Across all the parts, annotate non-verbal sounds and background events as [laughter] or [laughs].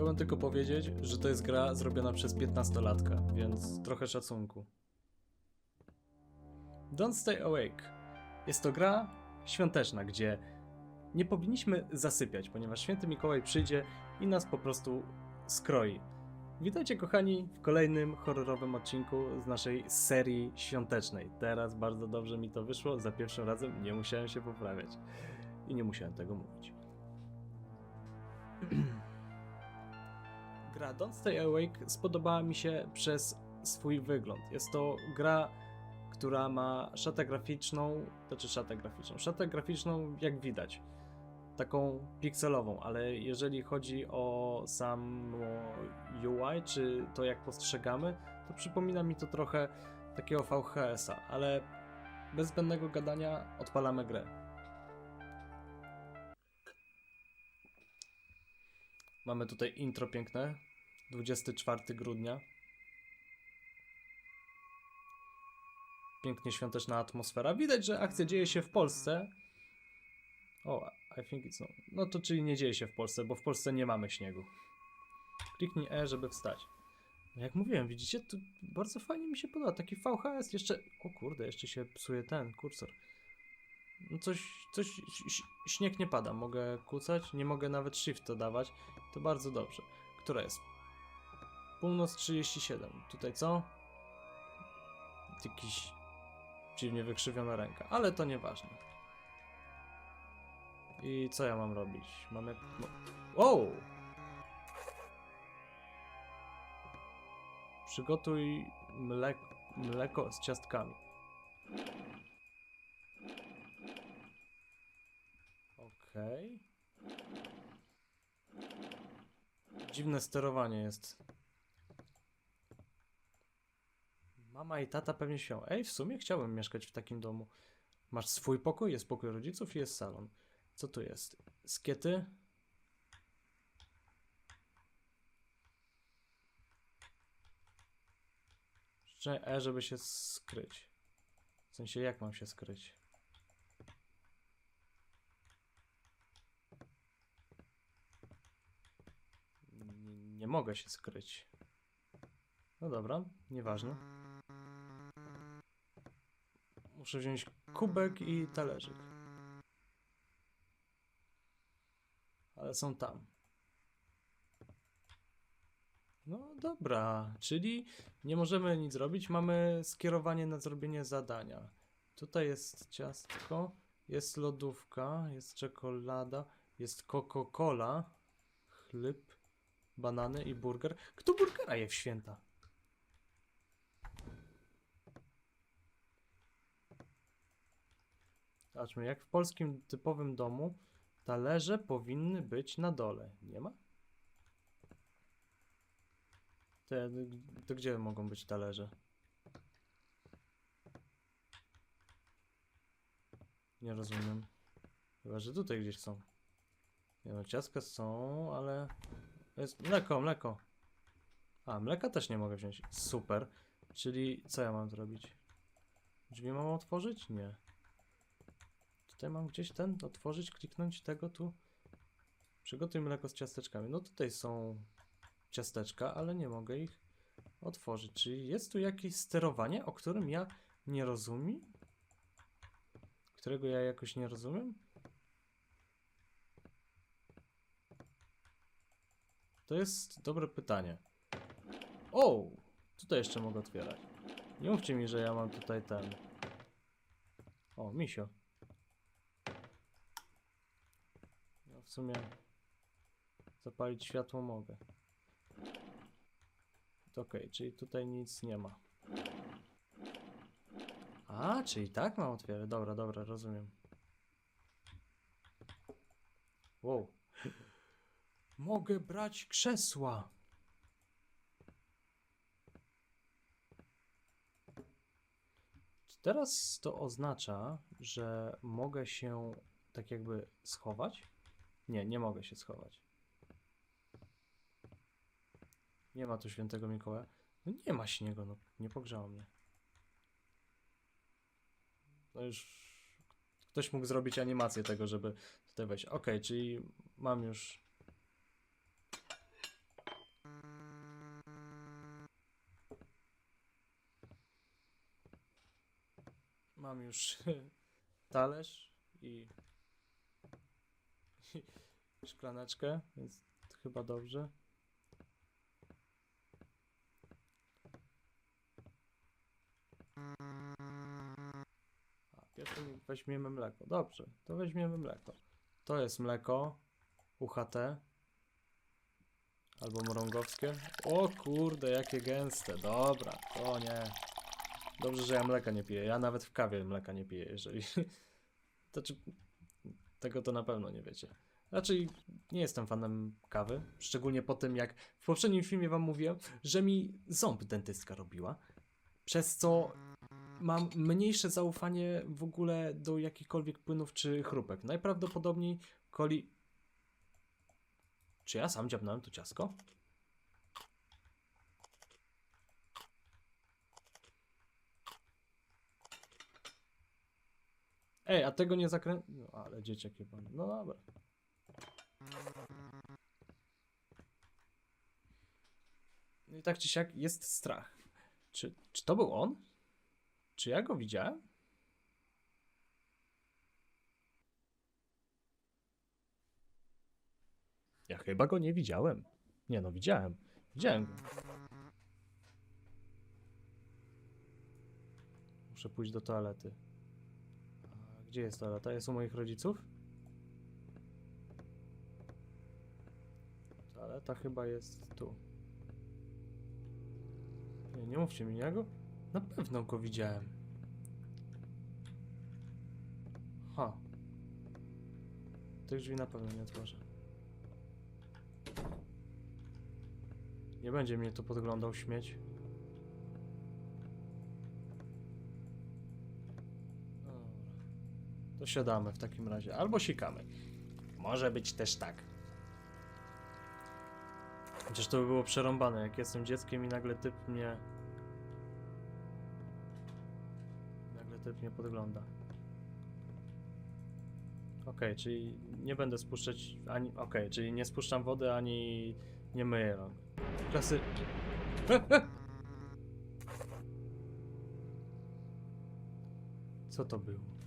Chciałbym tylko powiedzieć, że to jest gra zrobiona przez 15-latka, więc trochę szacunku. Don't Stay Awake. Jest to gra świąteczna, gdzie nie powinniśmy zasypiać, ponieważ święty Mikołaj przyjdzie i nas po prostu skroi. Witajcie kochani w kolejnym horrorowym odcinku z naszej serii świątecznej. Teraz bardzo dobrze mi to wyszło, za pierwszym razem nie musiałem się poprawiać i nie musiałem tego mówić. [clears throat] Gra Don't Stay Awake spodobała mi się przez swój wygląd. Jest to gra, która ma szatę graficzną, znaczy szatę graficzną, szatę graficzną jak widać, taką pikselową, ale jeżeli chodzi o samo UI, czy to jak postrzegamy, to przypomina mi to trochę takiego VHS-a, ale bez zbędnego gadania odpalamy grę. Mamy tutaj intro piękne. 24 grudnia. Pięknie świąteczna atmosfera. Widać, że akcja dzieje się w Polsce. O, I think it's no. No to czyli nie dzieje się w Polsce, bo w Polsce nie mamy śniegu. Kliknij E, żeby wstać. No jak mówiłem, widzicie, to bardzo fajnie mi się podoba. Taki VHS jeszcze. O kurde, jeszcze się psuje ten kursor. No coś, coś, śnieg nie pada. Mogę kucać, nie mogę nawet shift dawać. To bardzo dobrze. Która jest? Północ 37. Tutaj co? Jakiś dziwnie wykrzywiona ręka, ale to nieważne. I co ja mam robić? Mamy. O! Przygotuj mlek mleko z ciastkami. Okej. Dziwne sterowanie jest. Mama i tata pewnie śpią. Ej, w sumie chciałbym mieszkać w takim domu. Masz swój pokój, jest pokój rodziców i jest salon. Co tu jest? Skiety? Jeszcze E, żeby się skryć. W sensie, jak mam się skryć? Nie, nie mogę się skryć. No dobra, nieważne. Muszę wziąć kubek i talerzyk. Ale są tam. No dobra, czyli nie możemy nic zrobić. Mamy skierowanie na zrobienie zadania. Tutaj jest ciastko, jest lodówka, jest czekolada, jest Coca-Cola, chleb, banany i burger. Kto burgera je w święta? Zobaczmy, jak w polskim typowym domu talerze powinny być na dole. Nie ma? Te, to gdzie mogą być talerze? Nie rozumiem. Chyba, że tutaj gdzieś są. Nie no, ciastka są, ale... Jest mleko, mleko. A, mleka też nie mogę wziąć. Super. Czyli co ja mam zrobić? Drzwi mam otworzyć? Nie. Tutaj mam gdzieś ten otworzyć, kliknąć tego tu. Przygotuj mleko z ciasteczkami. No tutaj są ciasteczka, ale nie mogę ich otworzyć. Czyli jest tu jakieś sterowanie, o którym ja nie rozumiem? Którego ja jakoś nie rozumiem? To jest dobre pytanie. O! Tutaj jeszcze mogę otwierać. Nie mówcie mi, że ja mam tutaj ten. O, misio. W sumie zapalić światło mogę. Okej, czyli tutaj nic nie ma. A, czyli tak mam otwierać. Dobra, dobra, rozumiem. Wow. Mogę brać krzesła. Teraz to oznacza, że mogę się tak jakby schować? Nie, nie mogę się schować. Nie ma tu świętego Mikołaja. No nie ma śniegu, no nie pogrzało mnie. No już ktoś mógł zrobić animację tego, żeby tutaj wejść. Ok, czyli mam już... Mam już [laughs] talerz i [laughs] szklaneczkę, więc chyba dobrze. A, pierwsze mi- weźmiemy mleko. Dobrze, to weźmiemy mleko. To jest mleko UHT albo mrągowskie. O kurde, jakie gęste. Dobra, to nie. Dobrze, że ja mleka nie piję. Ja nawet w kawie mleka nie piję, jeżeli. [laughs] To czy. Tego to na pewno nie wiecie. Raczej nie jestem fanem kawy. Szczególnie po tym, jak w poprzednim filmie wam mówiłem, że mi ząb dentystka robiła. Przez co mam mniejsze zaufanie w ogóle do jakichkolwiek płynów czy chrupek. Najprawdopodobniej coli. Czy ja sam dziabnąłem to ciasko? Ej, a tego nie zakrę... No, ale dzieciak chyba. No dobra. No i tak czy siak jest strach. Czy, czy to był on? Czy ja go widziałem? Ja chyba go nie widziałem. Nie no, widziałem. Widziałem go. Muszę pójść do toalety. Gdzie jest toaleta? Jest u moich rodziców? Toaleta chyba jest tu. Nie, nie mówcie mi, ja go... Na pewno go widziałem. Ha. Tych drzwi na pewno nie otworzę. Nie będzie mnie tu podglądał śmieć. To siadamy w takim razie. Albo sikamy. Może być też tak. Chociaż to by było przerąbane, jak jestem dzieckiem i nagle typ mnie... Nagle typ mnie podgląda. Okej, czyli nie będę spuszczać ani... Okej, czyli nie spuszczam wody, ani nie myję rąk. Klasy... [laughs] Co to było?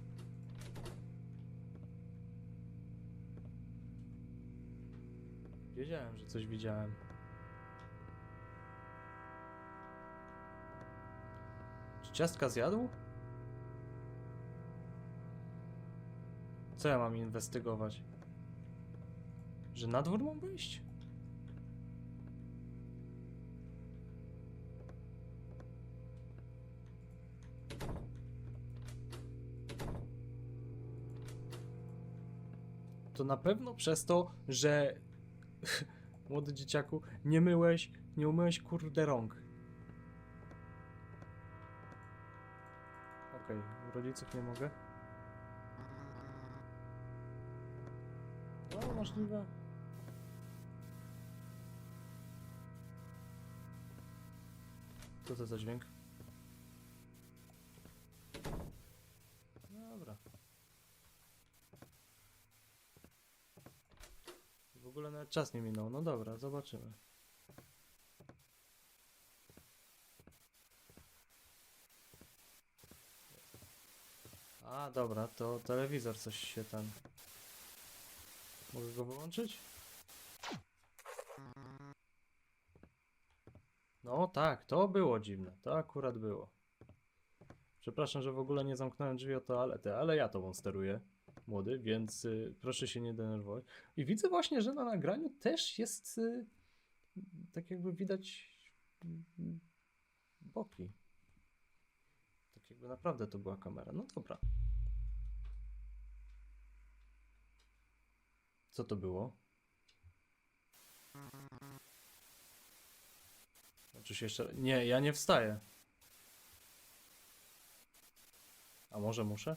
Wiedziałem, że coś widziałem. Czy ciastka zjadł? Co ja mam inwestygować? Że na dwór mam wyjść? To na pewno przez to, że [laughs] młody dzieciaku nie myłeś, nie umyłeś kurde rąk. Okej, u rodziców nie mogę. No, możliwe. Co to za dźwięk? Dobra. W ogóle nawet czas nie minął. No dobra, zobaczymy. A, dobra, to telewizor coś się tam... Mogę go wyłączyć? No tak, to było dziwne. To akurat było. Przepraszam, że w ogóle nie zamknąłem drzwi o toaletę, ale ja tobą steruję, młody, więc y, proszę się nie denerwować. I widzę właśnie, że na nagraniu też jest y, tak jakby widać y, boki. Tak jakby naprawdę to była kamera. No dobra. Co to było? Znaczy się jeszcze... Nie, ja nie wstaję. A może muszę?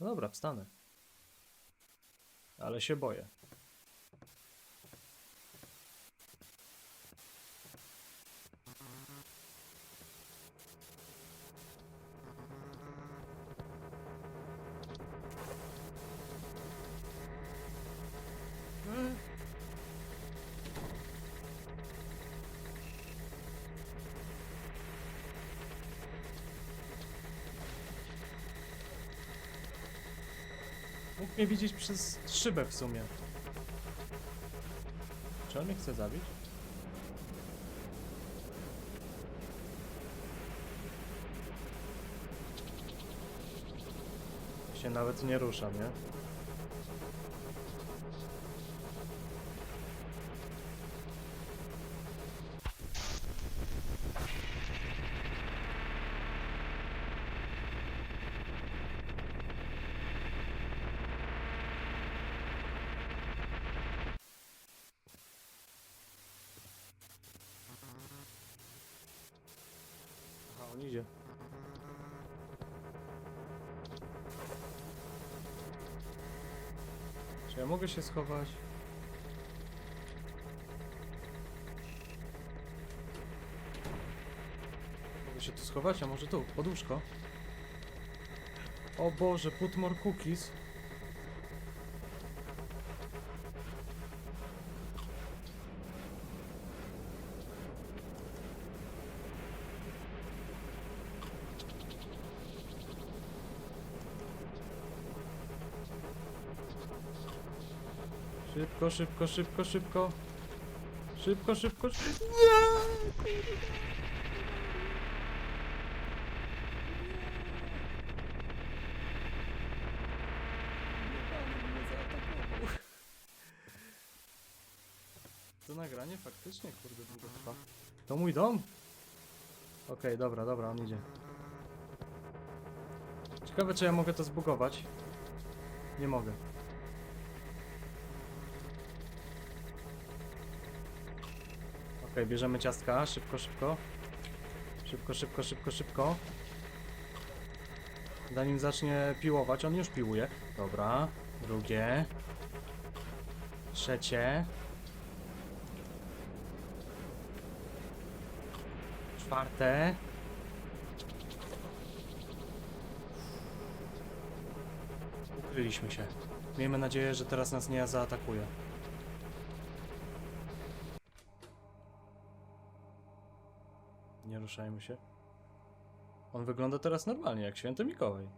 No dobra, wstanę. Ale się boję. Mnie widzieć przez szybę w sumie. Czy on mnie chce zabić? Się nawet nie ruszam, nie? On idzie. Czy ja mogę się schować? Mogę się tu schować, a może tu, pod łóżko? O Boże, put more cookies. Szybko, szybko, szybko, szybko. Szybko, szybko, szybko. Nie! To nagranie faktycznie, kurde, długo trwa. To mój dom? Okej, dobra, dobra, on idzie. Ciekawe, czy ja mogę to zbugować. Nie mogę. Okej, bierzemy ciastka, szybko, szybko. Szybko, szybko, szybko, szybko. Zanim zacznie piłować, on już piłuje. Dobra, drugie. Trzecie. Czwarte. Ukryliśmy się. Miejmy nadzieję, że teraz nas nie zaatakuje. Nie ruszajmy się. On wygląda teraz normalnie, jak święty Mikołaj.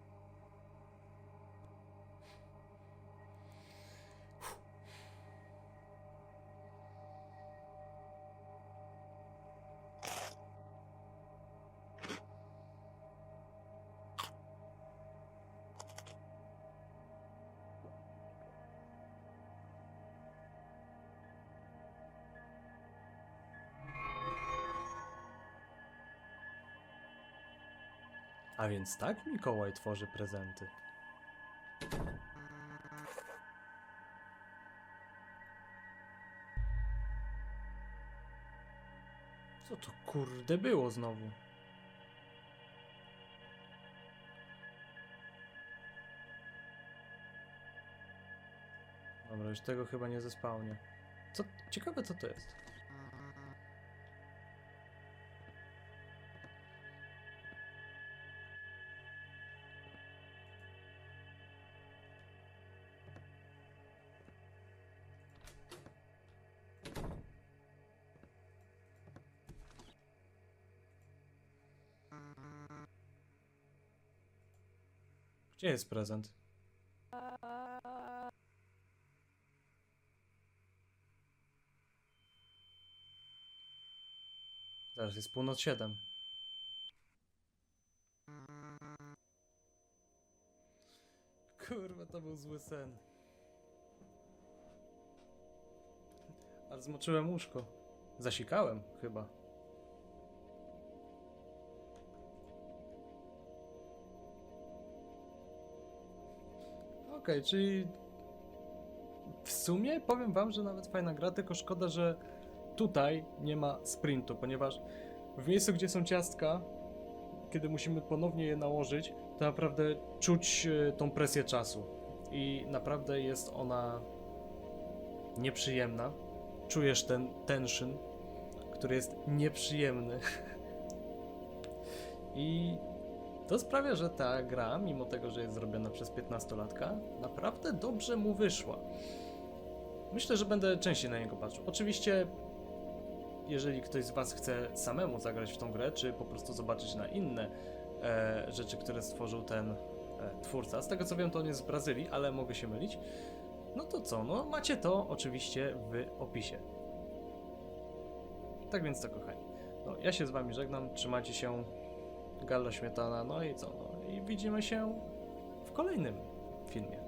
A więc tak Mikołaj tworzy prezenty. Co to kurde było znowu? Dobra, już tego chyba nie zespałnie. Co? Ciekawe co to jest. Gdzie jest prezent? Zaraz jest północ 7. Kurwa, to był zły sen. Ale zmoczyłem łóżko. Zasikałem chyba. Okej, czyli w sumie powiem wam, że nawet fajna gra, tylko szkoda, że tutaj nie ma sprintu, ponieważ w miejscu, gdzie są ciastka, kiedy musimy ponownie je nałożyć, to naprawdę czuć e, tą presję czasu. I naprawdę jest ona nieprzyjemna. Czujesz ten tension, który jest nieprzyjemny. [laughs] I to sprawia, że ta gra, mimo tego, że jest zrobiona przez 15-latka, naprawdę dobrze mu wyszła. Myślę, że będę częściej na niego patrzył. Oczywiście, jeżeli ktoś z Was chce samemu zagrać w tą grę, czy po prostu zobaczyć na inne e, rzeczy, które stworzył ten e, twórca, z tego co wiem, to on jest z Brazylii, ale mogę się mylić. No to co, no macie to oczywiście w opisie. Tak więc to kochani. No, ja się z wami żegnam, trzymajcie się, Gallo Śmietana, no i co? No i widzimy się w kolejnym filmie.